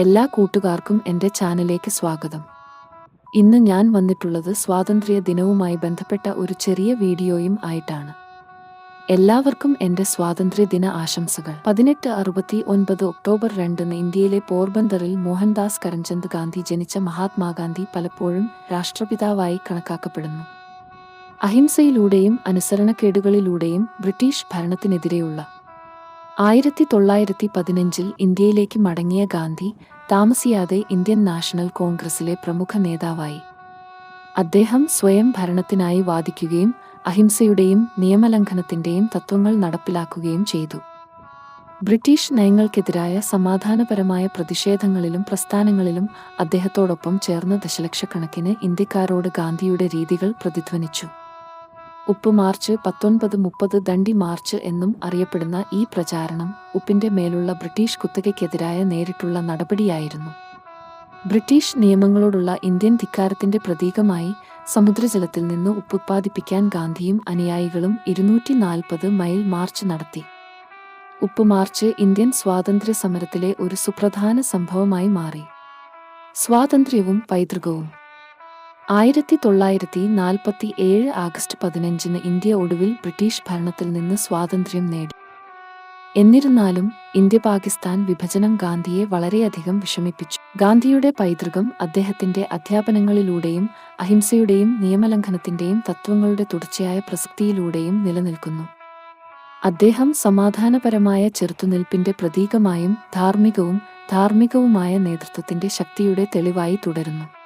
എല്ലാ കൂട്ടുകാർക്കും എന്റെ ചാനലിലേക്ക് സ്വാഗതം. ഇന്ന് ഞാൻ വന്നിട്ടുള്ളത് സ്വാതന്ത്ര്യ ദിനവുമായി ബന്ധപ്പെട്ട ഒരു ചെറിയ വീഡിയോയും ആയിട്ടാണ്. എല്ലാവർക്കും എന്റെ സ്വാതന്ത്ര്യ ദിന ആശംസകൾ. പതിനെട്ട് അറുപത്തി ഒൻപത് ഒക്ടോബർ രണ്ടിന് ഇന്ത്യയിലെ പോർബന്ദറിൽ മോഹൻദാസ് കരംചന്ദ് ഗാന്ധി ജനിച്ച മഹാത്മാഗാന്ധി പലപ്പോഴും രാഷ്ട്രപിതാവായി കണക്കാക്കപ്പെടുന്നു. അഹിംസയിലൂടെയും അനുസരണക്കേടുകളിലൂടെയും ബ്രിട്ടീഷ് ഭരണത്തിനെതിരെയുള്ള ആയിരത്തി തൊള്ളായിരത്തി പതിനഞ്ചിൽ ഇന്ത്യയിലേക്ക് മടങ്ങിയ ഗാന്ധി താമസിയാതെ ഇന്ത്യൻ നാഷണൽ കോൺഗ്രസിലെ പ്രമുഖ നേതാവായി. അദ്ദേഹം സ്വയം ഭരണത്തിനായി വാദിക്കുകയും അഹിംസയുടെയും നിയമലംഘനത്തിന്റെയും തത്വങ്ങൾ നടപ്പിലാക്കുകയും ചെയ്തു. ബ്രിട്ടീഷ് നയങ്ങൾക്കെതിരായ സമാധാനപരമായ പ്രതിഷേധങ്ങളിലും പ്രസ്ഥാനങ്ങളിലും അദ്ദേഹത്തോടൊപ്പം ചേർന്ന ദശലക്ഷക്കണക്കിന് ഇന്ത്യക്കാരോട് ഗാന്ധിയുടെ രീതികൾ പ്രതിധ്വനിച്ചു. ഉപ്പ് മാർച്ച് പത്തൊൻപത് മുപ്പത് ദണ്ഡി മാർച്ച് എന്നും അറിയപ്പെടുന്ന ഈ പ്രചാരണം ഉപ്പിന്റെ മേലുള്ള ബ്രിട്ടീഷ് കുത്തകയ്ക്കെതിരായ നേരിട്ടുള്ള നടപടിയായിരുന്നു. ബ്രിട്ടീഷ് നിയമങ്ങളോടുള്ള ഇന്ത്യൻ ധിക്കാരത്തിന്റെ പ്രതീകമായി സമുദ്രജലത്തിൽ നിന്ന് ഉപ്പ് ഉത്പാദിപ്പിക്കാൻ ഗാന്ധിയും അനുയായികളും ഇരുന്നൂറ്റി നാൽപ്പത് മൈൽ മാർച്ച് നടത്തി. ഉപ്പ് മാർച്ച് ഇന്ത്യൻ സ്വാതന്ത്ര്യ സമരത്തിലെ ഒരു സുപ്രധാന സംഭവമായി മാറി. സ്വാതന്ത്ര്യവും പൈതൃകവും ആയിരത്തി തൊള്ളായിരത്തി നാൽപ്പത്തി ഏഴ് ആഗസ്റ്റ് പതിനഞ്ചിന് ഇന്ത്യ ഒടുവിൽ ബ്രിട്ടീഷ് ഭരണത്തിൽ നിന്ന് സ്വാതന്ത്ര്യം നേടി. എന്നിരുന്നാലും ഇന്ത്യ പാകിസ്ഥാൻ വിഭജനം ഗാന്ധിയെ വളരെയധികം വിഷമിപ്പിച്ചു. ഗാന്ധിയുടെ പൈതൃകം അദ്ദേഹത്തിന്റെ അധ്യാപനങ്ങളിലൂടെയും അഹിംസയുടെയും നിയമലംഘനത്തിന്റെയും തത്വങ്ങളുടെ തുടർച്ചയായ പ്രസക്തിയിലൂടെയും നിലനിൽക്കുന്നു. അദ്ദേഹം സമാധാനപരമായ ചെറുത്തുനിൽപ്പിന്റെ പ്രതീകമായും ധാർമ്മികവും ധാർമ്മികവുമായ നേതൃത്വത്തിന്റെ ശക്തിയുടെ തെളിവായി തുടരുന്നു.